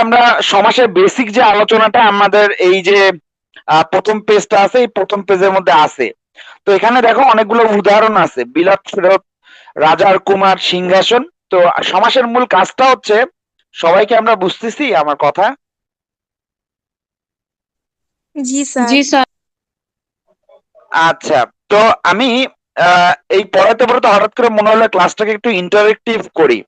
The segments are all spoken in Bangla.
আমরা সমাসের বেসিক যে আলোচনাটা আমাদের এই যে প্রথম পেজটা আছে এই প্রথম পেজের মধ্যে আছে। তো এখানে দেখো অনেকগুলো উদাহরণ আছে। বিলাত ফেরত রাজার কুমার সিংহাসন। তো সমাসের মূল কাজটা হচ্ছে সবাইকে আমরা বুঝতেছি আমার কথা? জি স্যার। জি স্যার। আচ্ছা তো আমি আহ, এই পড়াতে পড়াতে হঠাৎ করে মনে হলো ক্লাসটাকে একটু ইন্টারেক্টিভ করি।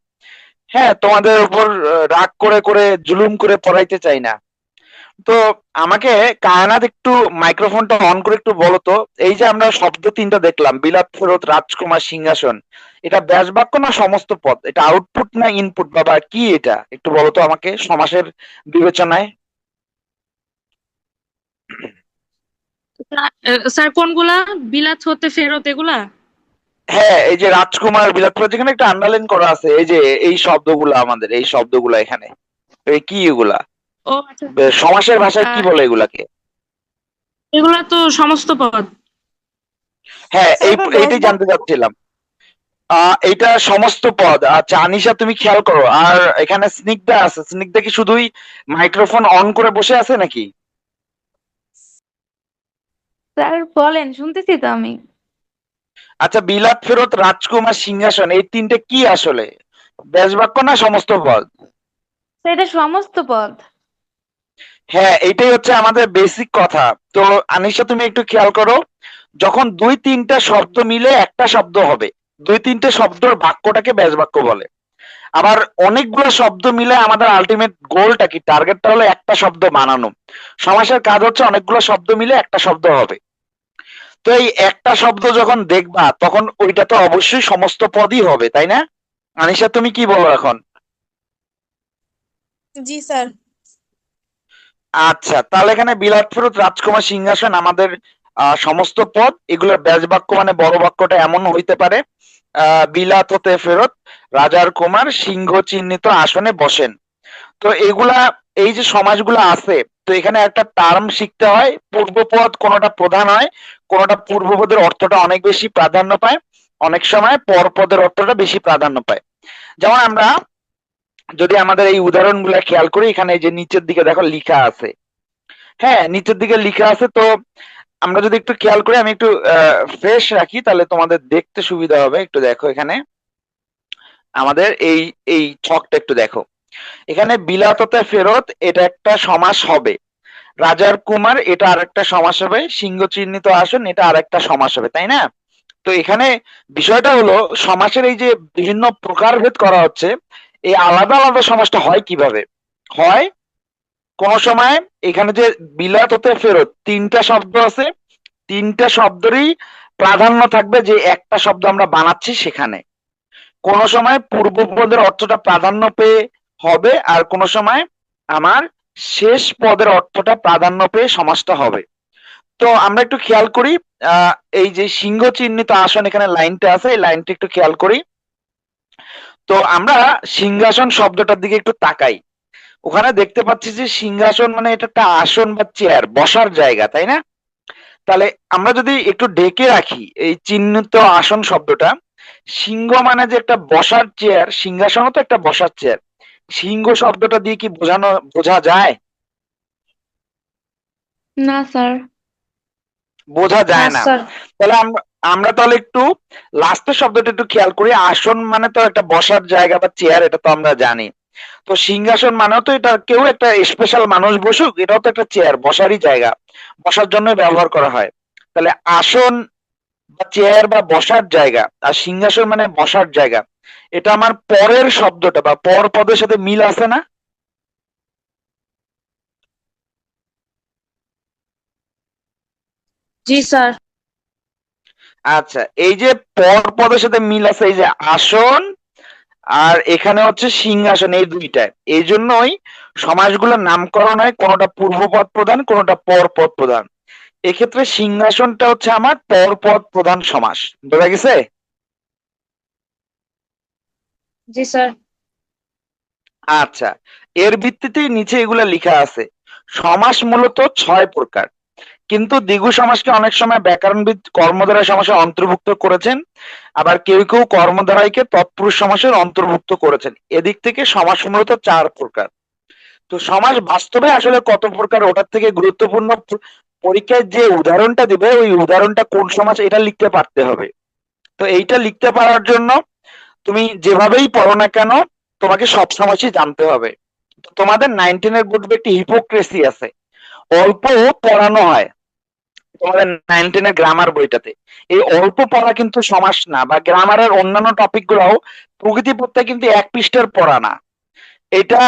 হ্যাঁ তোমাদের উপর রাগ করে করে, জুলুম করে পড়াইতে চাই না। তো আমাকে কায়নাত একটু মাইক্রোফোনটা অন করে একটু বলো তো। এই যে আমরা শব্দ তিনটা দেখলাম, বিলাপ, ফেরত, রাজকুমার, সিংহাসন। এটা ব্যাস বাক্য না সমস্ত পদ? এটা আউটপুট না ইনপুট বাবা, কি এটা? একটু বলো তো আমাকে সমাসের বিবেচনায়। স্যার, কোনগুলা? বিলাত হতে ফেরত, এগুলা? হ্যাঁ এই যে রাজকুমার বিলাত ফেরত যেখানে একটা আন্ডারলাইন করা আছে এই যে এই শব্দগুলো আমাদের এই শব্দগুলো এখানে এই কি এগুলা? ও আচ্ছা। সমাসের ভাষায় কি বলে এগুলাকে? এগুলা তো সমস্ত পদ। হ্যাঁ এই এইটাই জানতে চাচ্ছিলাম। এইটা সমস্ত পদ। আচ্ছা আনিশা তুমি খেয়াল করো আর এখানে স্নিগ্ধা আছে স্নিগ্ধা কি শুধুই মাইক্রোফোন অন করে বসে আছে নাকি? স্যার বলেন শুনতেছি তো আমি। আচ্ছা বিলাত ফেরত রাজকুমার সিংহাসন এই তিনটে কি আসলে? ব্যাস বাক্য না সমস্ত পদ? এটা সমস্ত পদ। হ্যাঁ এটাই হচ্ছে আমাদের বেসিক কথা। তো আনিশা তুমি একটু খেয়াল করো যখন দুই তিনটা শব্দ মিলে একটা শব্দ হবে দুই তিনটে শব্দর বাক্যটাকে ব্যাস বাক্য বলে। আবার অনেকগুলো শব্দ মিলে আমাদের আলটিমেট গোলটা কি? টার্গেটটা হলো একটা শব্দ বানানো। সমাসের কাজ হচ্ছে অনেকগুলো শব্দ মিলে একটা শব্দ হবে। তো এই একটা শব্দ যখন দেখবা তখন ওইটা তো অবশ্যই সমস্ত পদই হবে তাই না? আনিশা তুমি কি বলো এখন? জি স্যার। আচ্ছা তাহলে এখানে বিলাত ফেরত রাজকুমার সিংহাসন আমাদের আহ, সমস্ত পদ এগুলোর ব্যাস বাক্য মানে বড় বাক্যটা এমন হইতে পারে। আহ, বিলাত হতে ফেরত রাজার কুমার সিংহ চিহ্নিত আসনে বসেন। তো এগুলা এই যে সমাজগুলো আছে তো এখানে একটা টার্ম শিখতে হয়, পূর্বপদ কোনোটা প্রধান হয়, কোনোটা পূর্বপদের অর্থটা অনেক বেশি প্রাধান্য পায়, অনেক সময় পরপদের অর্থটা বেশি প্রাধান্য পায়। যেমন আমরা যদি আমাদের এই উদাহরণগুলো খেয়াল করি, এখানে যে নিচের দিকে দেখো লিখা আছে। হ্যাঁ নিচের দিকে লিখা আছে, তো আমরা যদি একটু খেয়াল করি, আমি একটু ফ্রেশ রাখি, তাহলে তোমাদের দেখতে সুবিধা হবে। একটু দেখো এখানে। আমাদের এই এই ছকটা একটু দেখো। এখানে বিলাততে ফেরত, এটা একটা সমাস হবে। রাজার কুমার, এটা আরেকটা সমাস হবে। সিংহ চিহ্নিত আসন, এটা আরেকটা সমাস হবে, তাই না? তো এখানে বিষয়টা হলো, সমাসের এই যে বিভিন্ন প্রকারভেদ করা হচ্ছে, এই আলাদা আলাদা সমাসটা হয় কীভাবে? হয় কোন সময় এখানে যে বিলাত হতে ফেরত, তিনটা শব্দ আছে। তিনটা শব্দেরই প্রাধান্য থাকবে যে একটা শব্দ আমরা বানাচ্ছি সেখানে। কোন সময় পূর্বপদের অর্থটা প্রাধান্য পেয়ে হবে আর কোন সময় আমার শেষ পদের অর্থটা প্রাধান্য পেয়ে সমাসটা হবে। তো আমরা একটু খেয়াল করি এই যে সিংহ চিহ্নিত আসন এখানে লাইনটা আছে, এই লাইনটা একটু খেয়াল করি। তো আমরা সিংহাসন শব্দটার দিকে একটু তাকাই। ওখানে দেখতে পাচ্ছি যে সিংহাসন মানে এটা একটা আসন বা চেয়ার বসার জায়গা, তাই না? তাহলে আমরা যদি একটু ডেকে রাখি এই চিহ্নিত আসন শব্দটা, সিংহ মানে যে একটা বসার চেয়ার সিংহাসনও তো একটা বসার চেয়ার সিংহ শব্দটা দিয়ে কি বোঝানো বোঝা যায়? না স্যার। বোঝা যায় না তাহলে আমরা আমরা তাহলে একটু লাস্টের শব্দটা একটু খেয়াল করি। আসন মানে তো একটা বসার জায়গা বা চেয়ার এটা তো আমরা জানি। তো সিংহাসন মানেও তো এটা কেউ একটা স্পেশাল মানুষ বসুক এটাও তো একটা চেয়ার বসারই জায়গা। বসার জন্য ব্যবহার করা হয়। তাহলে আসন চেয়ার বা বসার জায়গা আর সিংহাসন মানে বসার জায়গা এটা আমার পরের শব্দটা বা পর পদের সাথে মিল আছে না? জি স্যার। আচ্ছা এই যে পর পদের সাথে মিল আছে এই যে আসন আর এখানে হচ্ছে সিংহাসন এই দুইটায় এই জন্যই সমাজগুলোর নামকরণ হয় কোনোটা পূর্বপদ প্রধান কোনোটা পরপদ প্রধান। এক্ষেত্রে সিংহাসনটা হচ্ছে আমার পরপদ প্রধান সমাস। বোঝা গেছে? জি স্যার। আচ্ছা এর ভিত্তিতে নিচে এগুলা লেখা আছে। সমাস মূলত ছয় প্রকার। কিন্তু দ্বিগু সমাসকে অনেক সময় ব্যাকরণবিদ কর্মধারায় সমাসে অন্তর্ভুক্ত করেছেন। আবার কেউ কেউ কর্মধারয়কে তৎপুরুষ সমাসের অন্তর্ভুক্ত করেছেন। এদিক থেকে সমাস মূলত চার প্রকার। তো সমাজ বাস্তবে আসলে কত প্রকার ওটার থেকে গুরুত্বপূর্ণ পরীক্ষায় যে উদাহরণটা দিবে, ওই উদাহরণটা কোন সমাজ এটা লিখতে পারতে হবে। তো এইটা লিখতে পারার জন্য তুমি যেভাবেই পড়ো না কেন, তোমাকে সব সমাজই জানতে হবে। তোমাদের নাইনটিনের বুঝবে একটি হিপোক্রেসি আছে। অল্প পড়ানো হয় তোমাদের নাইনটিনের গ্রামার বইটাতে। এই অল্প পড়া কিন্তু সমাস না, বা গ্রামারের অন্যান্য টপিক গুলাও প্রকৃতি পড়তে কিন্তু এক পৃষ্ঠের পড়া না। এটা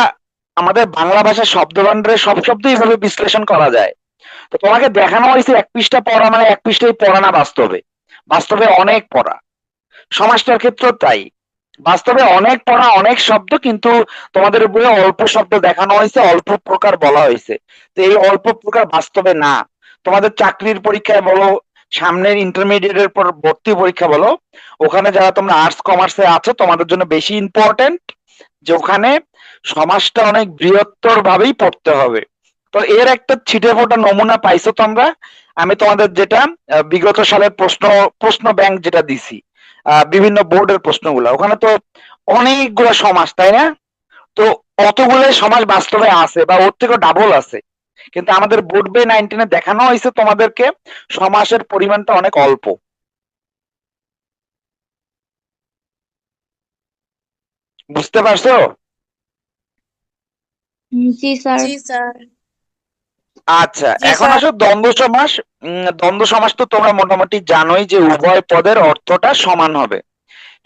আমাদের বাংলা ভাষার শব্দভাণ্ডারে সব শব্দ এইভাবে বিশ্লেষণ করা যায়। তো তোমাকে দেখানো হয়েছে এক পৃষ্ঠা পড়া মানে এক পৃষ্ঠাই পড়া না বাস্তবে। বাস্তবে অনেক পড়া। সমাজটার ক্ষেত্রেও তাই। বাস্তবে অনেক পড়া, অনেক শব্দ, কিন্তু তোমাদের উপরে অল্প শব্দ দেখানো হয়েছে, অল্প প্রকার বলা হয়েছে। তো এই অল্প প্রকার বাস্তবে না। তোমাদের চাকরির পরীক্ষায় বলো, সামনের ইন্টারমিডিয়েটের পর ভর্তি পরীক্ষা বলো, ওখানে যারা তোমরা আর্টস কমার্সে আছো, তোমাদের জন্য বেশি ইম্পর্টেন্ট যে ওখানে সমাজটা অনেক বৃহত্তর ভাবেই পড়তে হবে। তো এর একটা ছিটে ফোটা নমুনা পাইছো তোমরা। আমি তোমাদের যেটা বিগত সালের প্রশ্ন প্রশ্ন ব্যাংক যেটা দিছি আহ, বিভিন্ন বোর্ডের প্রশ্নগুলো। ওখানে তো অনেকগুলো সমাজ তাই না? তো অতগুলো সমাজ বাস্তবে আছে বা ওর থেকে ডাবল আছে। কিন্তু আমাদের বোর্ড বে নাইনটিনে দেখানো হয়েছে তোমাদেরকে সমাসের পরিমাণটা অনেক অল্প। বুঝতে পারছ? জি স্যার। জি স্যার। আচ্ছা এখন। আসো দ্বন্দ্ব সমাস উম, দ্বন্দ্ব সমাস তো তোমরা মোটামুটি জানোই যে উভয় পদের অর্থটা সমান হবে।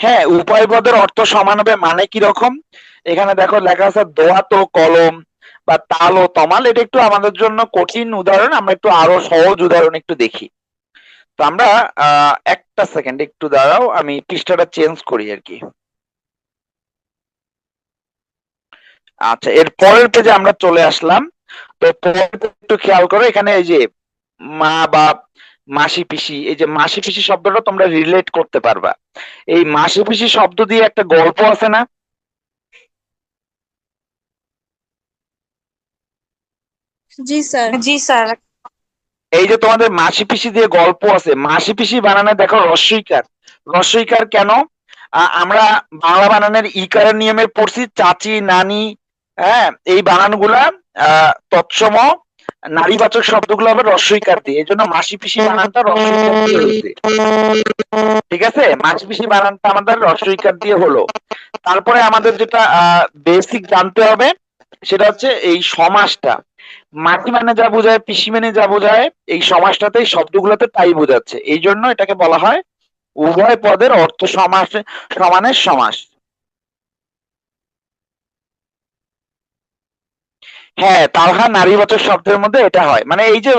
হ্যাঁ উভয় পদের অর্থ সমান হবে মানে কি রকম? এখানে দেখো লেখা আছে দোয়াত কলম বা তাল ও তমাল এটা একটু আমাদের জন্য কঠিন উদাহরণ আমরা একটু আরও সহজ উদাহরণ একটু দেখি। তো আমরা আহ, একটা সেকেন্ড একটু দাঁড়াও আমি পৃষ্ঠাটা চেঞ্জ করি আর কি। আচ্ছা এর পরের পেজে আমরা চলে আসলাম। তো একটু খেয়াল করো এখানে এই যে মা বাপ মাসি পিসি এই যে মাসি পিসি শব্দটা তোমরা রিলেট করতে পারবা। এই মাসি পিসি শব্দ দিয়ে একটা গল্প আছে না? জি স্যার। জি স্যার। এই যে তোমাদের মাসি পিসি দিয়ে গল্প আছে মাসি পিসি বানানে দেখো রস্বইকার রস্বইকার কেন? আমরা বাংলা বানানের ইকারের নিয়মে পড়ছি চাচি নানি হ্যাঁ এই বানানগুলা তৎসম নারীবাচক শব্দগুলো হবে রস্বইকার দিয়ে। জন্য মাসি পিসি বানানটা ঠিক আছে? মাসি পিসি বানানটা আমাদের রস্বইকার দিয়ে হলো। তারপরে আমাদের যেটা বেসিক জানতে হবে, সেটা হচ্ছে এই সমাসটা। মাটি মানে যা বোঝায়, পিসি মানে যা বোঝায়, এই সমাসটাতে, এই শব্দগুলোতে তাই বোঝাচ্ছে। এই জন্য এটাকে বলা হয় উভয় পদের অর্থ সমাস, সমানের সমাস। হ্যাঁ তালহা নারীবাচক শব্দের মধ্যে এটা হয়। মানে এই যে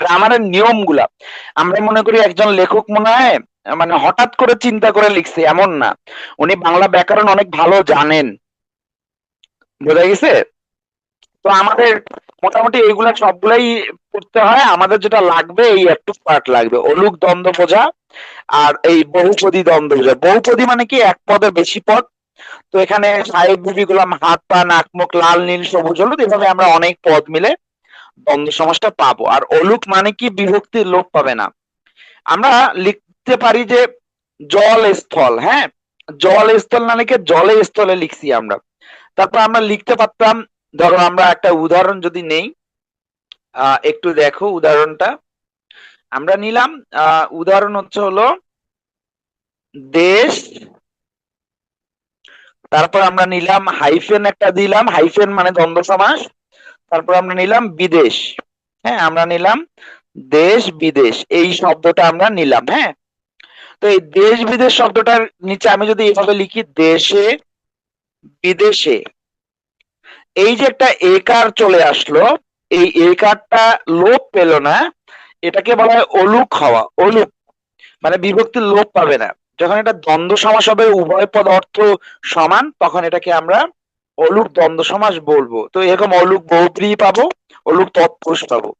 গ্রামারের নিয়মগুলা, আমরা মনে করি একজন লেখক মনে হয় মানে হঠাৎ করে চিন্তা করে লিখছে, এমন না। উনি বাংলা ব্যাকরণ অনেক ভালো জানেন। বোঝা গেছে? তো আমাদের মোটামুটি এইগুলা সবগুলাই পড়তে হয়, আমাদের যেটা লাগবে এই একটু পার্ট লাগবে। অলুক দ্বন্দ্ব বোঝা আর এই বহুপদী দ্বন্দ্ব বোঝা। বহুপদী মানে কি? এক পদের বেশি পদ। তো এখানে সাহেব বিবি গুলাম হাত পা, নাক, মুখ লাল, নীল, সবুজ, হলুদ, এভাবে আমরা অনেক পদ মিলে দ্বন্দ্ব সমাসটা পাবো। আর অলুক মানে কি? বিভক্তির লোপ পাবে না। আমরা লিখতে পারি যে জল স্থল হ্যাঁ? জল স্থল না লিখে জলে স্থলে লিখছি আমরা। তারপর আমরা লিখতে পারতাম, ধরো আমরা একটা উদাহরণ যদি নেই একটু দেখো উদাহরণটা। আমরা নিলাম উদাহরণ হচ্ছে হলো দেশ তারপর আমরা নিলাম হাইফেন একটা দিলাম, হাইফেন মানে দ্বন্দ্ব সমাস। তারপর আমরা নিলাম বিদেশ। হ্যাঁ আমরা নিলাম দেশ বিদেশ, এই শব্দটা আমরা নিলাম হ্যাঁ। তো এই দেশ বিদেশ শব্দটার নিচে আমি যদি এইভাবে লিখি, দেশে বিদেশে। এই যে একটা একার চলে আসলো, এই একারটা লোপ পেল না, এটাকে বলা হয় অলুক হওয়া, অলুক। মানে বিভক্তির লোপ পাবে না। যখন এটা দ্বন্দ্ব সমাস হবে, উভয় পদ অর্থ সমান, তখন এটাকে আমরা অলুক দ্বন্দ্ব সমাস বলব। তো এরকম অলুক বহুব্রী পাবো, অলুক তৎপুরুষ পাবো।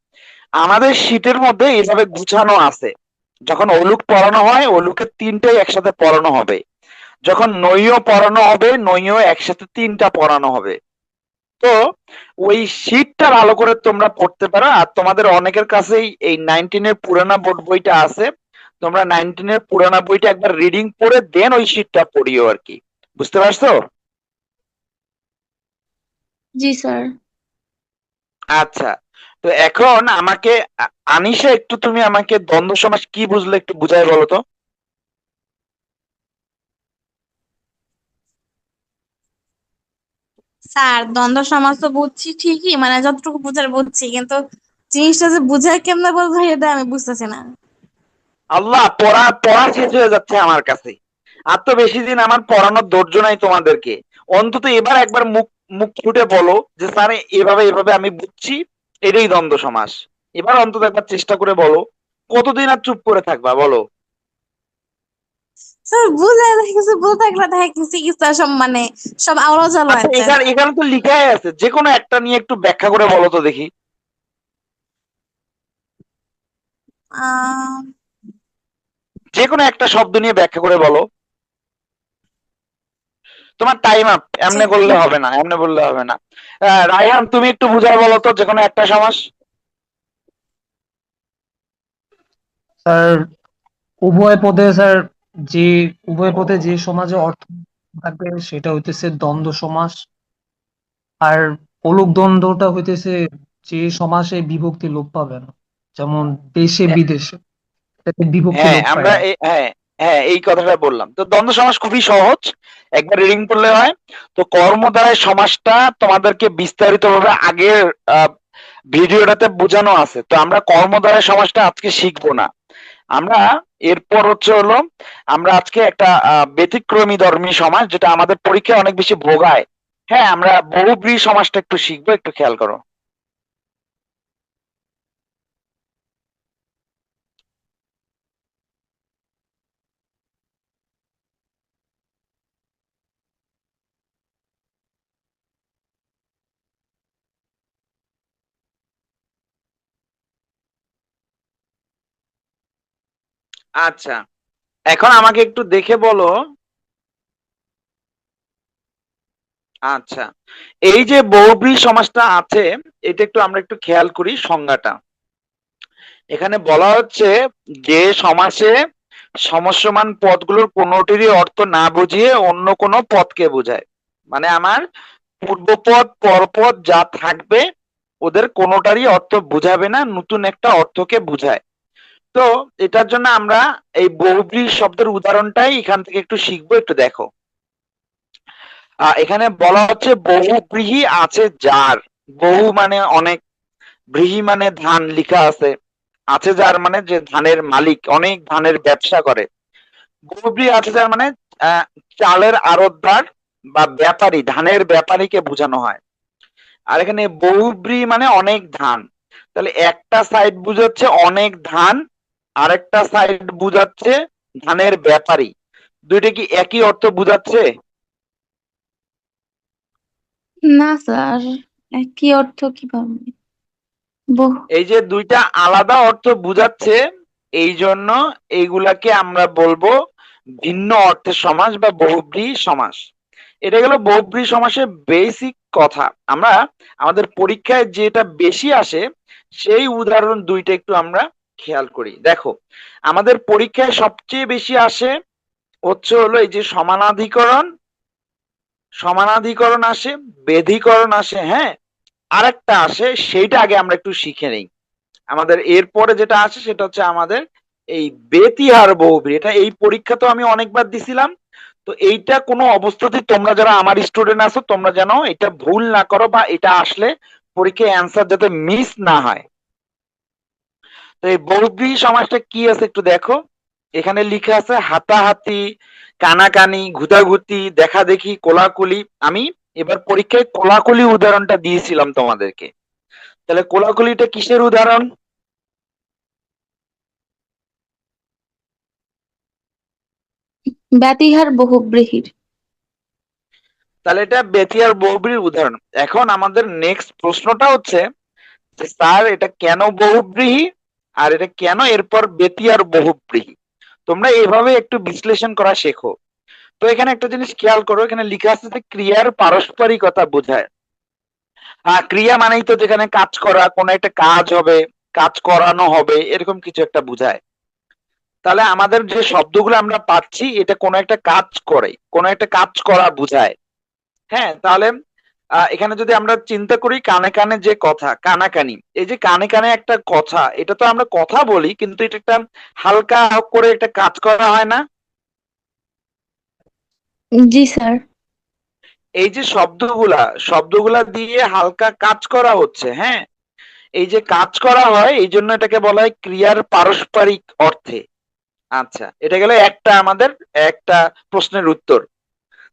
আমাদের শীতের মধ্যে এইভাবে গুছানো আছে। যখন অলুক পড়ানো হয় অলুকের তিনটেই একসাথে পড়ানো হবে। যখন নৈয় পড়ানো হবে, নৈয় একসাথে তিনটা পড়ানো হবে। তো ওই শীটটা ভালো করে তোমরা পড়তে পারো। আর তোমাদের অনেকের কাছেই এই নাইনটিনের পুরানা বোর্ড বইটা আছে। তোমরা নাইনটিনের পুরানা বইটা একবার রিডিং পড়ে দেন ওই শীটটা পড়িও আর কি। বুঝতে পারছ? জি স্যার আচ্ছা তো এখন আমাকে আনিশা একটু তুমি আমাকে দ্বন্দ্ব সমাস কি বুঝলে একটু বুঝাই বলো তো। স্যার দ্বন্দ্ব সমাজ তো বুঝছি ঠিকই মানে যতটুকু বুঝার বুঝছি কিন্তু জিনিসটা যে বুঝায় কেমনে বলব এটা আমি বুঝতেছি না। আল্লাহ পড়া পড়া শেষ হয়ে যাচ্ছে আমার কাছে। আর তো বেশি দিন আমার পড়ানোর ধৈর্য নাই তোমাদেরকে। অন্তত এবার একবার মুখ মুখ ফুটে বলো যে স্যার এভাবে এভাবে আমি বুঝছি এটাই দ্বন্দ্ব সমাস। এবার অন্তত একবার চেষ্টা করে বলো। কতদিন আর চুপ করে থাকবা বলো? সব আচ্ছা এখানে এখানে তো লিখাই আছে যে কোনো একটা নিয়ে একটু ব্যাখ্যা করে বলো তো দেখি। আহ যে কোনো একটা শব্দ নিয়ে ব্যাখ্যা করে বলো। তোমার টাইম আপ এমনি। করলে হবে না, এমনি বললে হবে না। রায়হান, তুমি একটু বুঝায় বলো তো যে কোনো একটা সমাস। স্যার, উভয় পদে স্যার, যে, উভয় পদে যে সমাজে অর্থ থাকবে, সেটা হইতেছে দ্বন্দ্ব সমাস। আর অলুক দ্বন্দ্বটা হইতেছে যে সমাসে বিভক্তি লোপ পাবে না, যেমন দেশে বিদেশে হ্যাঁ আমরা হ্যাঁ হ্যাঁ এই কথাটা বললাম। তো দ্বন্দ্ব সমাস খুবই সহজ। একবার রিডিং করলে হয়। তো কর্মদ্বারায় সমাসটা তোমাদেরকে বিস্তারিত ভাবে আগের ভিডিওটাতে বোঝানো আছে। তো আমরা কর্মদ্বারায় সমাসটা আজকে শিখব না। আমরা এরপর হচ্ছে হলো আমরা আজকে একটা ব্যতিক্রমী ধর্মী সমাজ যেটা আমাদের পরীক্ষায় অনেক বেশি ভোগায়। হ্যাঁ আমরা বহুব্রী সমাজটা একটু শিখব একটু খেয়াল করো। আচ্ছা। এখন আমাকে একটু দেখে বলো। আচ্ছা। এই যে বহুব্রী সমাজটা আছে, এটা একটু আমরা একটু খেয়াল করি সংজ্ঞাটা। এখানে বলা হচ্ছে, যে সমাসে সমস্যমান পদগুলোর কোনোটিরই অর্থ না বুঝিয়ে অন্য কোনো পদকে বোঝায়। মানে আমার পূর্বপদ, পরপদ যা থাকবে, ওদের কোনোটারই অর্থ বুঝাবে না, নতুন একটা অর্থকে বুঝায়। তো এটার জন্য আমরা এই বহুব্রী শব্দের উদাহরণটাই এখান থেকে একটু শিখব, একটু দেখো। এখানে বলা হচ্ছে বহু ব্রীহি আছে যার। বহু মানে অনেক, ব্রীহি মানে ধান লিখা আছে। আছে যার মানে যে ধানের মালিক, অনেক ধানের ব্যবসা করে। বহুব্রী আছে যার মানে চালের আড়তদার বা ব্যাপারী, ধানের ব্যাপারীকে বোঝানো হয়। আর এখানে বহুব্রী মানে অনেক ধান। তাহলে একটা সাইড বুঝাচ্ছে অনেক ধান আরেকটা সাইড বুঝাচ্ছে ধানের ব্যাপারী। দুইটা কি একই অর্থ বুঝাচ্ছে? না স্যার কি অর্থ কীভাবে? এই যে দুইটা আলাদা অর্থ বুঝাচ্ছে এই জন্য এইগুলাকে আমরা বলব ভিন্ন অর্থের সমাস বা বহুব্রী সমাস। এটা গেল বহুব্রী সমাসের বেসিক কথা। আমরা আমাদের পরীক্ষায় যেটা বেশি আসে সেই উদাহরণ দুইটা একটু আমরা খেয়াল করি। দেখো, আমাদের পরীক্ষায় সবচেয়ে বেশি আসে হচ্ছে হলো এই যে সমানাধিকরণ সমানাধিকরণ আসে, বেধিকরণ আসে হ্যাঁ? আরেকটা আসে, সেইটা আগে আমরা একটু শিখে নেই। আমাদের এরপরে যেটা আসে সেটা হচ্ছে আমাদের এই বেতিহার বহুব্রী। এটা এই পরীক্ষা তো আমি অনেকবার দিছিলাম, তো এইটা কোনো অবস্থাতেই তোমরা যারা আমার স্টুডেন্ট আছো, তোমরা যেন এটা ভুল না করো বা এটা আসলে পরীক্ষায় অ্যান্সার যাতে মিস না হয়। তো এই বহুব্রী সমাজটা কি আছে একটু দেখো। এখানে লিখা আছে হাতাহাতি কানাকানি ঘুতাঘুতি দেখা দেখি কোলাকুলি। আমি এবার পরীক্ষায় কোলাকুলি উদাহরণটা দিয়েছিলাম তোমাদেরকে। তাহলে কোলাকুলিটা কিসের উদাহরণ? ব্যতিহার বহুব্রীহির। তাহলে এটা বেতিয়ার বহুব্রীর উদাহরণ। এখন আমাদের নেক্সট প্রশ্নটা হচ্ছে স্যার এটা কেন বহুব্রীহি? আর এটা কেন এরপর বেতিয়ার বহুব্রীহি? তোমরা এভাবে একটু বিশ্লেষণ করা শেখো। তো এখানে একটা জিনিস খেয়াল করো, এখানে লেখা আছে যে ক্রিয়ার পারস্পরিকতা বোঝায়। আহ, ক্রিয়া মানেই তো যেখানে কাজ করা, কোনো একটা কাজ হবে, কাজ করানো হবে, এরকম কিছু একটা বোঝায়। তাহলে আমাদের যে শব্দগুলো আমরা পাচ্ছি, এটা কোনো একটা কাজ করে, কোনো একটা কাজ করা বোঝায়। হ্যাঁ তাহলে এখানে যদি আমরা চিন্তা করি কানে কানে যে কথা কানাকানি এই যে কানে কানে একটা কথা এটা তো আমরা কথা বলি কিন্তু এটা একটা হালকা করে একটা কাজ করা হয় না? জি স্যার। এই যে শব্দগুলা শব্দগুলা দিয়ে হালকা কাজ করা হচ্ছে হ্যাঁ? এই যে কাজ করা হয় এই জন্য এটাকে বলা হয় ক্রিয়ার পারস্পরিক অর্থে। আচ্ছা এটা গেল একটা আমাদের একটা প্রশ্নের উত্তর।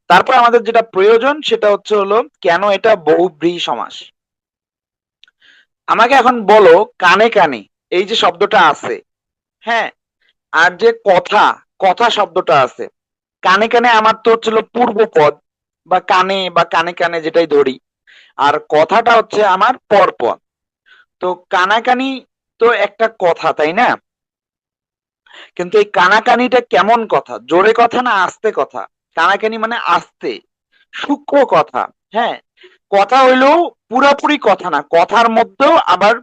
তারপর আমাদের যেটা প্রয়োজন সেটা হচ্ছে হলো, কেন এটা বহুব্রীহি সমাস? আমাকে এখন বলো, কানে কানে, এই যে শব্দটা আছে হ্যাঁ? আর যে কথা কথা শব্দটা আছে, কানে কানে আমার তো হচ্ছিল পূর্বপদ বা কানে বা কানে কানে যেটাই ধরি, আর কথাটা হচ্ছে আমার পরপদ তো কানাকানি তো একটা কথা, তাই না? কিন্তু এই কানাকানিটা কেমন কথা? জোরে কথা না আস্তে কথা? কানাকানি মানে আস্তে। সূক্ষ্ম কথা হ্যাঁ? কথা হইলেও পুরাপুরি কথা না, কথার মধ্যেও আবার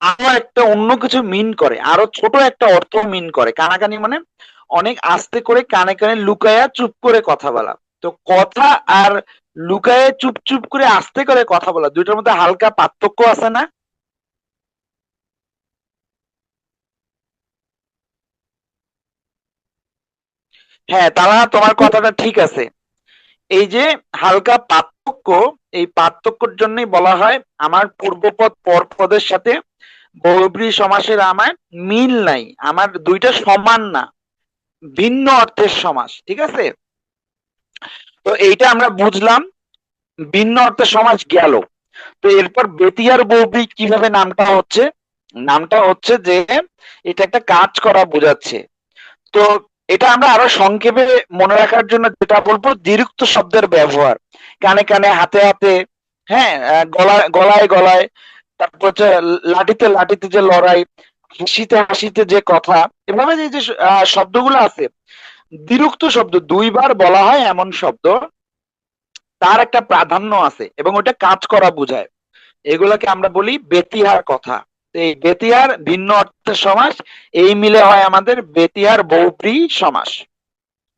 আরও একটা অন্য কিছু মিন করে, আরও ছোট একটা অর্থ মিন করে। কানাকানি মানে অনেক আস্তে করে কানে কানে লুকায়া চুপ করে কথা বলা। তো কথা আর লুকায়ে চুপ চুপ করে আস্তে করে কথা বলা, দুইটার মধ্যে হালকা পার্থক্য আছে না? হ্যাঁ তারা তোমার কথাটা ঠিক আছে। এই যে হালকা পার্থক্য, এই পার্থক্যের জন্যই বলা হয় আমার পূর্বপদ পরপদের সাথে বহুব্রী সমাসের আমার মিল নাই। আমার দুইটা সমান না, ভিন্ন অর্থের সমাস, ঠিক আছে? তো এইটা আমরা বুঝলাম, ভিন্ন অর্থের সমাস গেল। তো এরপর বেতিয়ার বহুব্রী কীভাবে নামটা হচ্ছে? নামটা হচ্ছে যে এটা একটা কাজ করা বোঝাচ্ছে। তো এটা আমরা আরও সংক্ষেপে মনে রাখার জন্য যেটা বলব দ্বিরুক্ত শব্দের ব্যবহার। কানে কানে, হাতে হাতে হ্যাঁ গলায় গলায় গলায়, তারপর হচ্ছে লাঠিতে লাঠিতে যে লড়াই, হাসিতে হাসিতে যে কথা, এভাবে যে যে শব্দগুলো আছে দ্বিরুক্ত শব্দ, দুইবার বলা হয় এমন শব্দ, তার একটা প্রাধান্য আছে এবং ওটা কাজ করা বোঝায়। এগুলোকে আমরা বলি বেতিহার কথা। এই বেতিহার ভিন্ন অর্থের সমাস এই মিলে হয় আমাদের বেতিহার বহুব্রী সমাস।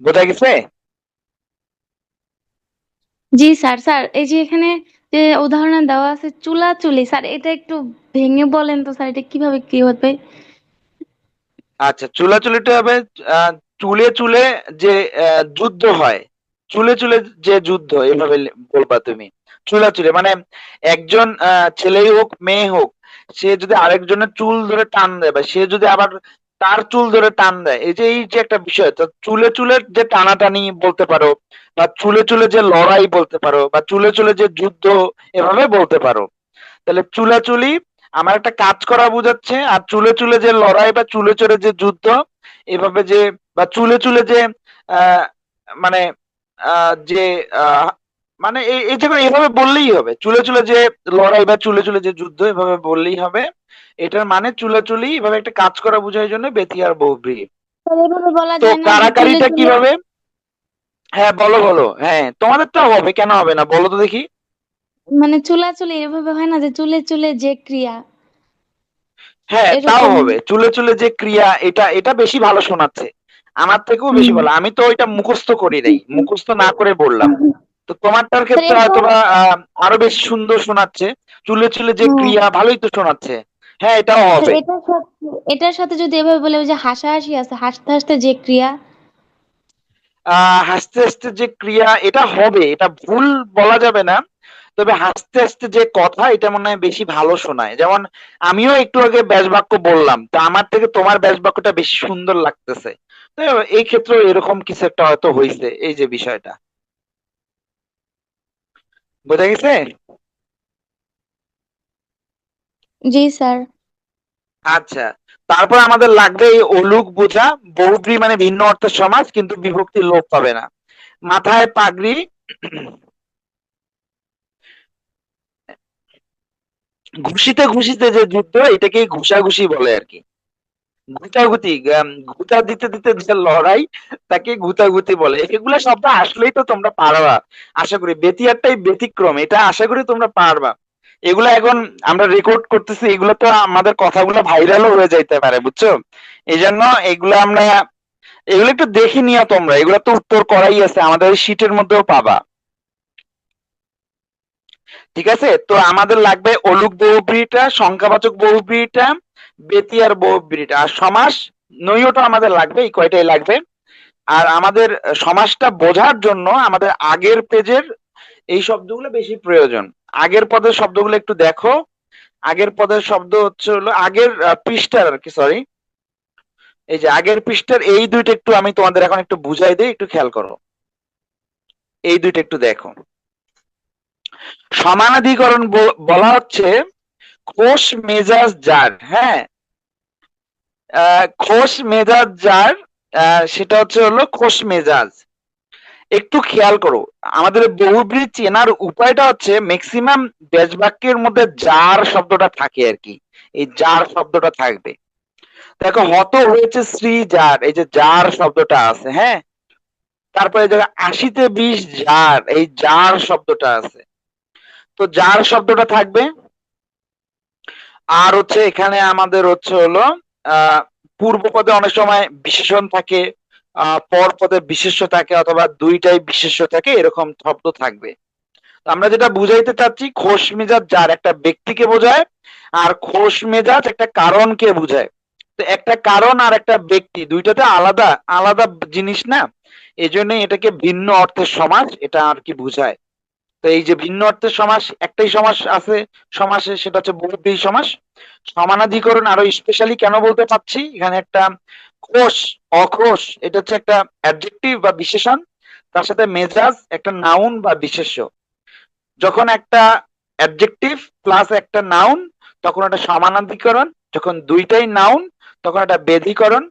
বোঝা গেছে? জি স্যার স্যার এই যে এখানে যে উদাহরণে দেওয়া আছে চুলাচুলি স্যার এটা একটু ভেঙে বলেন তো স্যার এটা কীভাবে কি হবে আচ্ছা চুলাচুলিটা হবে আহ, চুলে চুলে যে যুদ্ধ হয় চুলে চুলে যে যুদ্ধ এভাবে বলবা তুমি। চুলাচুলি মানে একজন আহ, ছেলেই হোক মেয়ে হোক সে যদি আরেকজনের চুল ধরে টান দেয় বা সে যদি আবার তার চুল ধরে টান দেয়, এই যে এই যে একটা বিষয়, তো চুলে চুলে যে টানাটানি বলতে পারো বা চুলে চুলে যে লড়াই বলতে পারো বা চুলে চুলে যে যুদ্ধ এভাবে বলতে পারো, তাহলে চুলাচুলি আমার একটা কাজ করা বোঝাচ্ছে, আর চুলে চুলে যে লড়াই বা চুলে চুলে যে যুদ্ধ এভাবে যে বা চুলে চুলে যে মানে যে মানে এই যেগুলো এভাবে বললেই হবে। চুলে চুলে যে লড়াই বা চুলে চুলে যে যুদ্ধ এভাবে বললেই হবে। এটার মানে চুলাচুলি এভাবে একটা কাজ করা বোঝার জন্য বহুব্রী স্যার এভাবে তো যে কারাকারিটা চুলে চুলে কীভাবে? হ্যাঁ বলো বলো। হ্যাঁ তোমাদেরটা হবে কেন হবে না? বলো তো দেখি। মানে চুলাচুলি এভাবে হয় না যে চুলে চুলে যে ক্রিয়া? হ্যাঁ তাও হবে। চুলে চুলে যে ক্রিয়া এটা এটা বেশি ভালো শোনাচ্ছে। আমার থেকেও বেশি ভালো। আমি তো ওইটা মুখস্থ করি নাই। মুখস্থ না করে বললাম। তো তোমারটার ক্ষেত্রে হয়তো আরও বেশি সুন্দর শোনাচ্ছে। চুলে চুলে যে ক্রিয়া ভালোই তো শোনাচ্ছে। হ্যাঁ এটাও হবে। এটার সাথে এটার সাথে যদি এভাবে বলে যে হাসাহাসি আছে হাসতে হাসতে যে ক্রিয়া? হাসতে হাসতে যে ক্রিয়া এটা হবে। এটা ভুল বলা যাবে না। তবে হাসতে হাসতে যে কথা এটা মনে হয় বেশি ভালো শোনায়। যেমন আমিও একটু আগে ব্যাস বাক্য বললাম। তো আমার থেকে তোমার ব্যাস বাক্যটা বেশি সুন্দর লাগতেছে। তো এই ক্ষেত্রে এরকম কিছু একটা হয়তো হয়েছে এই যে বিষয়টা। বোঝা গেছে? জি স্যার। আচ্ছা তারপর আমাদের লাগবে এই অলুক বোঝা। বহুব্রী মানে ভিন্ন অর্থের সমাজ কিন্তু বিভক্তি লোপ পাবে না। মাথায় পাগড়ি। ঘুষিতে ঘুষিতে যে যুদ্ধ এটাকেই ঘুষাঘুষি বলে আর কি। গুতাগুতি গুতা দিতে দিতে যে লড়াই, তাকে গুতাগুতি বলে। এগুলা শব্দ আসলেই তো তোমরা পারবা। আশা করি বেতিয়ারটাই ব্যতিক্রম, এটা আশা করি তোমরা পারবা। এগুলা এখন আমরা রেকর্ড করতেছি, এগুলো তো আমাদের কথাগুলো ভাইরালও হয়ে যাইতে পারে, বুঝছ? এই জন্য এগুলো আমরা, এগুলো একটু দেখে নিও তোমরা। এগুলো তো উত্তর করাই আছে, আমাদের শিটের মধ্যেও পাবা। ঠিক আছে? তো আমাদের লাগবে অলুক বহুব্রীহিটা সংখ্যাবাচক বহুব্রীহিটা বেতিয়ার বহুব্রীহিটা আর সমাস নৈয়টা আমাদের লাগবে, এই কয়টাই লাগবে। আর আমাদের সমাসটা বোঝার জন্য আমাদের আগের পেজের এই শব্দগুলো বেশি প্রয়োজন। আগের পদের শব্দগুলো একটু দেখো। আগের পদের শব্দ হচ্ছে হলো আগের পৃষ্ঠার আর কি সরি এই যে আগের পৃষ্ঠার এই দুইটা একটু আমি তোমাদের এখন একটু বুঝাই দিই, একটু খেয়াল করো। এই দুইটা একটু দেখো। সমানাধিকরণ বলা হচ্ছে খোশ মেজাজ যার হ্যাঁ? খোশ মেজাজ যার সেটা হচ্ছে হলো খোশ মেজাজ। একটু খেয়াল করো, আমাদের বহুব্রী চেনার উপায়টা হচ্ছে ম্যাক্সিমাম বাক্যের মধ্যে যার শব্দটা থাকে আর কি, এই যার শব্দটা থাকবে। দেখো, হত হয়েছে শ্রী যার, এই যে যার শব্দটা আছে হ্যাঁ? তারপরে দেখো, আশিতে বিশ যার, এই যার শব্দটা আছে। তো যার শব্দটা থাকবে? আর হচ্ছে এখানে আমাদের হচ্ছে হলো পূর্ব পদে অনেক সময় বিশেষণ থাকে পর পদে বিশেষ্য থাকে অথবা দুইটাই বিশেষ্য থাকে, এরকম শব্দ থাকবে। আমরা যেটা বুঝাইতে চাচ্ছি, খোশ মেজাজ যার একটা ব্যক্তিকে বোঝায়, আর খোশ মেজাজ একটা কারণকে বোঝায়। তো একটা কারণ আর একটা ব্যক্তি দুইটাতে আলাদা আলাদা জিনিস না এই জন্যই এটাকে ভিন্ন অর্থের সমাজ এটা আর কি বোঝায়। তো এই যে ভিন্ন অর্থের সমাস, একটাই সমাস আছে, সমাসে সেটা হচ্ছে বহুব্রীহি সমাস। সমানাধিকরণ আরও স্পেশালি কেন বলতে পারছি? এখানে একটা কোষ অখোশ এটা হচ্ছে একটা অ্যাডজেক্টিভ বা বিশেষণ, তার সাথে মেজাজ, একটা নাউন বা বিশেষ্য। যখন একটা অ্যাডজেক্টিভ প্লাস একটা নাউন তখন একটা সমানাধিকরণ, যখন দুইটাই নাউন তখন একটা বেধিকরণ,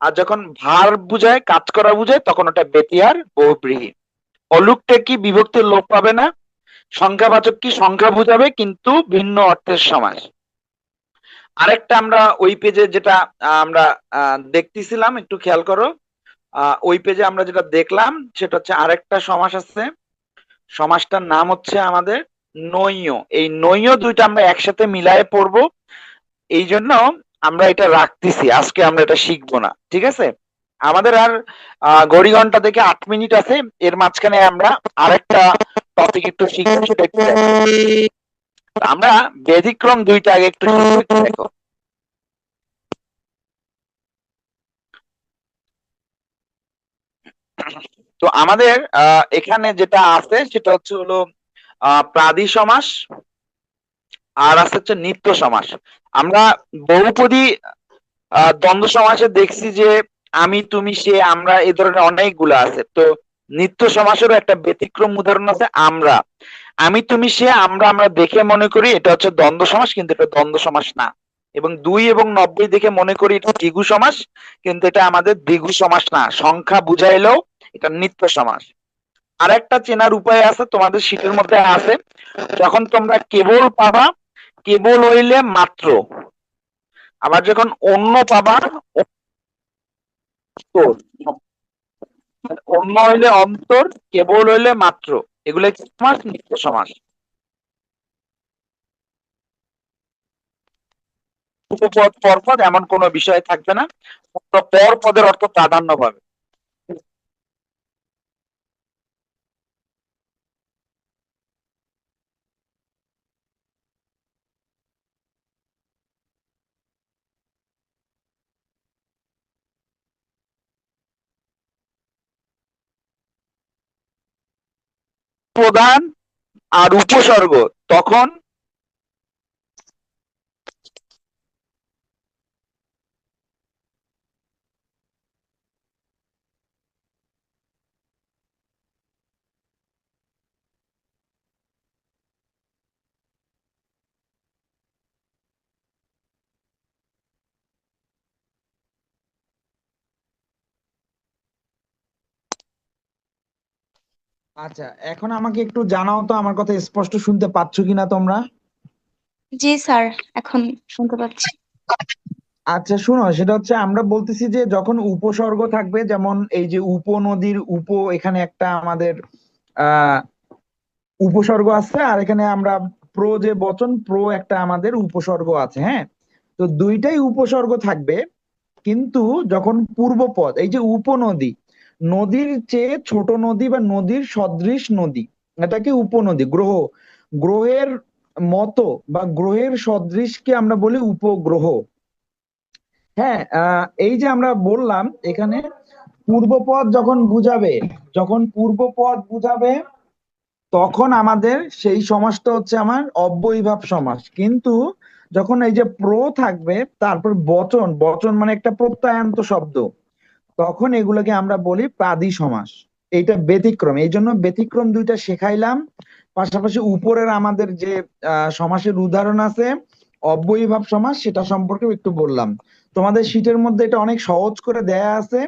আর যখন ভার বুঝায়, কাজ করা বুঝায়, তখন ওটা বেতিয়ার বহুব্রীহি। অলুকটা কি বিভক্তির লোপ পাবে না? সংখ্যাবাচক কি সংখ্যা বুঝাবে, কিন্তু ভিন্ন অর্থের সমাস। আরেকটা আমরা ওই পেজে যেটা আমরা দেখতেছিলাম, একটু খেয়াল করো। ওই পেজে আমরা যেটা দেখলাম, সেটা হচ্ছে আরেকটা সমাস আছে। সমাসটার নাম হচ্ছে আমাদের নৈয়। এই নৈয় দুইটা আমরা একসাথে মিলায়ে পড়ব। এই জন্য আমরা এটা রাখতেছি। আজকে আমরা এটা শিখব না। ঠিক আছে? আমাদের আর ঘড়ি ঘণ্টা থেকে আট মিনিট আছে। এর মাঝখানে আমরা আরেকটা টপিক একটু শিখব সেটা একটু দেখো। আমরা ব্যতিক্রম দুইটা আগে একটু শিখব, একটু দেখো। তো আমাদের আহ, এখানে যেটা আছে সেটা হচ্ছে হলো আহ, প্রাদি সমাস আর আছে হচ্ছে নিত্য সমাস। আমরা বহুপদী দ্বন্দ্ব সমাসে দেখছি যে আমি, তুমি, সে, আমরা এই ধরনের অনেকগুলো আছে। তো নিত্য সমাসেরও একটা ব্যতিক্রম উদাহরণ আছে, আমরা। আমি, তুমি, সে, আমরা আমরা দেখে মনে করি এটা হচ্ছে দ্বন্দ্ব সমাস, কিন্তু এটা দ্বন্দ্ব সমাস না। এবং দুই এবং নব্বই দেখে মনে করি এটা দ্বিগু সমাস, কিন্তু এটা আমাদের দ্বিগু সমাস না। সংখ্যা বুঝাইলেও এটা নিত্য সমাস। আর একটা চেনার উপায় আছে, তোমাদের শীটের মধ্যে আছে। যখন তোমরা কেবল পাবা, কেবল হইলে মাত্র। আবার যখন অন্য পাবা অন্তর। অন্য হইলে অন্তর, কেবল হইলে মাত্র। এগুলো সমাস নিত্য সমাস উপপদ পরপদ এমন কোনো বিষয় থাকবে না। পর পদের অর্থ প্রাধান্য পাবে। প্রধান আর উপসর্গ তখন আচ্ছা এখন আমাকে একটু জানাও তো আমার কথা স্পষ্ট শুনতে পাচ্ছ কিনা তোমরা? জি স্যার এখন শুনতে পাচ্ছি। আচ্ছা শোনো সেটা হচ্ছে আমরা বলতেছি যে যখন উপসর্গ থাকবে যেমন এই যে উপনদীর উপ এখানে একটা আমাদের আহ উপসর্গ আছে আর এখানে আমরা প্রো যে বচন প্রো একটা আমাদের উপসর্গ আছে হ্যাঁ? তো দুইটাই উপসর্গ থাকবে কিন্তু যখন পূর্বপদ এই যে উপনদী নদীর চেয়ে ছোট নদী বা নদীর সদৃশ নদী, এটাকে উপনদী, গ্রহ। গ্রহের মতো বা গ্রহের সদৃশকে আমরা বলি উপগ্রহ। হ্যাঁ এই যে আমরা বললাম, এখানে পূর্বপদ যখন বুঝাবে, যখন পূর্বপদ বুঝাবে, তখন আমাদের সেই সমাসটা হচ্ছে আমার অব্যয়ীভাব সমাস কিন্তু যখন এই যে প্র থাকবে, তারপর বচন বচন মানে একটা প্রত্যয়ান্ত শব্দ। তখন এগুলোকে আমরা বলি প্রাদি সমাস। এইটা ব্যতিক্রম। এই জন্য ব্যতিক্রম দুইটা শেখাইলাম। পাশাপাশি উপরের আমাদের যে সমাসের উদাহরণ আছে, অব্যয়ীভাব সমাস, সেটা সম্পর্কেও একটু বললাম। তোমাদের শীটের মধ্যে এটা অনেক সহজ করে দেয়া আছে।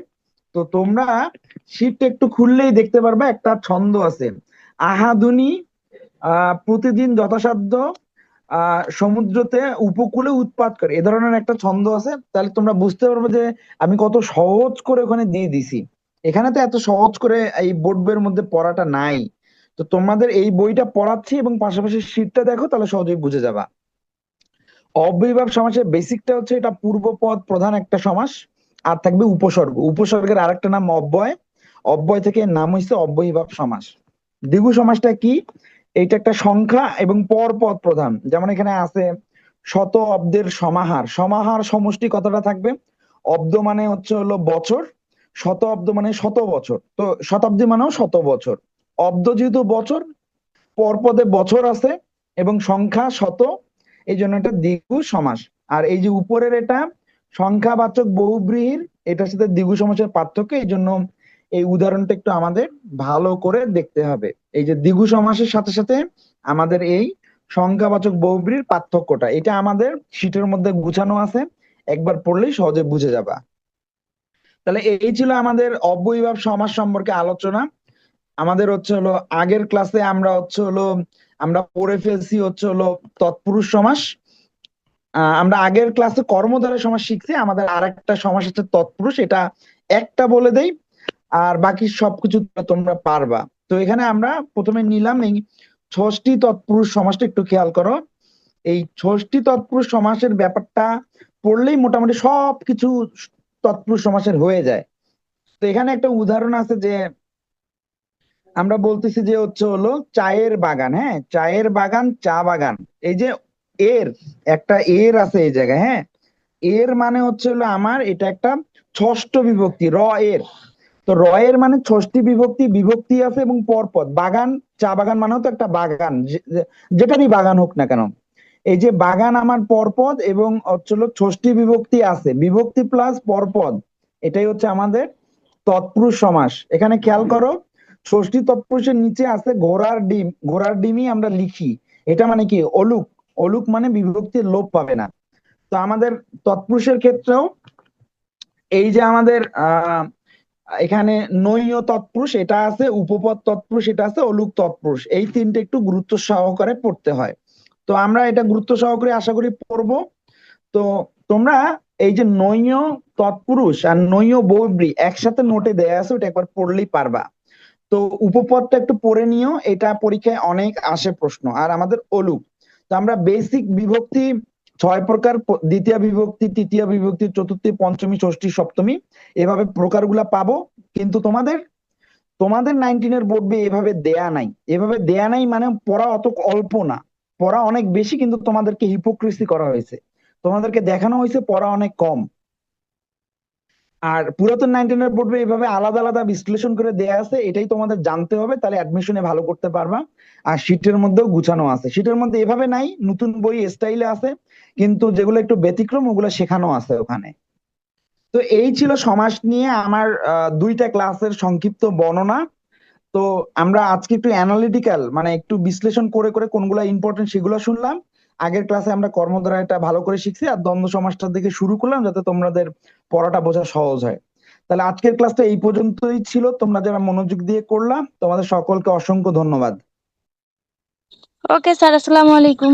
তো তোমরা শীটটা একটু খুললেই দেখতে পারবে একটা ছন্দ আছে। আহাদুনি আহ প্রতিদিন যথাসাধ্য সমুদ্রতে উপকূলে উৎপাত করে। এ ধরনের একটা ছন্দ আছে, তাহলে তোমরা বুঝতে পারবে যে আমি কত সহজ করে ওখানে দিয়ে দিছি এখানে তো এত সহজ করে এই বোর্ড বইয়ের মধ্যে পড়াটা নাই। তো তোমাদের এই বইটা পড়াচ্ছি এবং পাশাপাশি শীটটা দেখো, তাহলে সহজেই বুঝে যাবা। অব্যয়ীভাব সমাসের বেসিকটা হচ্ছে এটা পূর্বপদ প্রধান একটা সমাস, আর থাকবে উপসর্গ। উপসর্গের আরেকটা নাম অব্যয়। অব্যয় থেকে নাম হইছে অব্যয়ীভাব সমাস। দ্বিগু সমাসটা কি? এইটা একটা সংখ্যা এবং পরপদ প্রধান। যেমন এখানে আছে শত অব্দের সমাহার। সমাহার সমষ্টি কতটা থাকবে? অব্দ মানে হচ্ছে হলো বছর, শত অব্দ মানে শত বছর। তো শতাব্দী মানেও শত বছর। অব্দ যেহেতু বছর, পরপদে বছর আছে এবং সংখ্যা শত, এই জন্য এটা দ্বিগু সমাস। আর এই যে উপরের এটা, সংখ্যাবাচক বহুব্রীহির, এটার সাথে দ্বিগু সমাসের পার্থক্য, এই জন্য এই উদাহরণটা একটু আমাদের ভালো করে দেখতে হবে। এই যে দ্বিগু সমাসের সাথে সাথে আমাদের এই সংখ্যাবাচক বহুব্রীর পার্থক্যটা, এটা আমাদের শীটের মধ্যে গুছানো আছে। একবার পড়লেই সহজে বুঝে যাবা। তাহলে এই ছিল আমাদের অব্যয়ীভাব সমাস সম্পর্কে আলোচনা। আমাদের হচ্ছে হলো আগের ক্লাসে আমরা হচ্ছে হলো, আমরা পড়ে ফেলছি হচ্ছে হলো তৎপুরুষ সমাস। আমরা আগের ক্লাসে কর্মধারয় সমাস শিখছি, আমাদের আরেকটা সমাস হচ্ছে তৎপুরুষ, এটা একটা বলে দেই। আর বাকি সবকিছু তোমরা পারবা। তো এখানে আমরা প্রথমে নিলাম এই ষষ্ঠী তৎপুরুষ সমাসটা একটু খেয়াল করো। এই ষষ্ঠী তৎপুরুষ সমাসের ব্যাপারটা পড়লেই মোটামুটি সবকিছু তৎপুরুষ সমাসের হয়ে যায়। তো এখানে একটা উদাহরণ আছে যে আমরা বলতেছি যে হচ্ছে হলো চায়ের বাগান হ্যাঁ? চায়ের বাগান, চা বাগান। এই যে এর, একটা এর আছে এই জায়গায় হ্যাঁ? এর মানে হচ্ছে হলো আমার, এটা একটা ষষ্ঠ বিভক্তি, র এর। তো রয়ের মানে ষষ্ঠী বিভক্তি বিভক্তি আছে এবং পরপদ। বাগান, চা বাগান মানেও তো একটা বাগান যেটারই বাগান হোক না কেন। এই যে বাগান আমার পরপদ এবং হলো ষষ্ঠী বিভক্তি আছে। বিভক্তি প্লাস পরপদ, এটাই হচ্ছে আমাদের তৎপুরুষ সমাস। এখানে খেয়াল করো, ষষ্ঠী তৎপুরুষের নিচে আছে ঘোড়ার ডিম। ঘোড়ার ডিমই আমরা লিখি। এটা মানে কি? অলুক। অলুক মানে বিভক্তির লোপ পাবে না। তো আমাদের তৎপুরুষের ক্ষেত্রেও এই যে আমাদের, আহ এখানে নৈয় তৎপুরুষ, এটা আছে উপপদ তৎপুরুষ, এটা আছে অলুক তৎপুরুষ। এই তিনটে একটু গুরুত্ব সহকারে পড়তে হয়। তো আমরা এটা গুরুত্ব সহকারে আশা করি পড়ব। তো তোমরা এই যে নৈয় তৎপুরুষ আর নৈয় বৌব্রী একসাথে নোটে দেয়া আছে, ওটা একবার পড়লেই পারবা। তো উপপদটা একটু পড়ে নিও, এটা পরীক্ষায় অনেক আসে প্রশ্ন, আর আমাদের অলুক। তো আমরা বেসিক বিভক্তি ছয় প্রকার দ্বিতীয় বিভক্তি, তৃতীয় বিভক্তি, চতুর্থী, পঞ্চমী, ষষ্ঠী, সপ্তমী, এভাবে প্রকারগুলা পাবো। কিন্তু তোমাদের তোমাদের নাইনটিনের বোর্ড এভাবে দেয়া নাই। এভাবে দেয়া নাই মানে পড়া অত অল্প না। পড়া অনেক বেশি, কিন্তু তোমাদেরকে হিপোক্রেসি করা হয়েছে। তোমাদেরকে দেখানো হয়েছে পড়া অনেক কম। আর পুরাতন নাইনটিনের বোর্ড বই এভাবে আলাদা আলাদা বিশ্লেষণ করে দেয়া আছে, এটাই তোমাদের জানতে হবে, তাহলে অ্যাডমিশনে ভালো করতে পারবা। আর শীটের মধ্যেও গুছানো আছে। শীটের মধ্যে এভাবে নাই, নতুন বই স্টাইলে আছে, কিন্তু যেগুলো একটু ব্যতিক্রম, ওগুলো শেখানো আছে ওখানে। তো এই ছিল সমাজ নিয়ে আমার দুইটা ক্লাসের সংক্ষিপ্ত বর্ণনা। তো আমরা আজকে একটু অ্যানালিটিক্যাল মানে একটু বিশ্লেষণ করে করে কোনগুলো ইম্পর্টেন্ট সেগুলো শুনলাম। আগের ক্লাসে আমরা কর্মধারাটা ভালো করে শিখছি আর দ্বন্দ্ব সমাজটার দিকে শুরু করলাম যাতে তোমাদের পড়াটা বোঝা সহজ হয়। তাহলে আজকের ক্লাসটা এই পর্যন্তই ছিল। তোমরা যারা মনোযোগ দিয়ে করলাম তোমাদের সকলকে অসংখ্য ধন্যবাদ। ওকে স্যার আসসালামু আলাইকুম।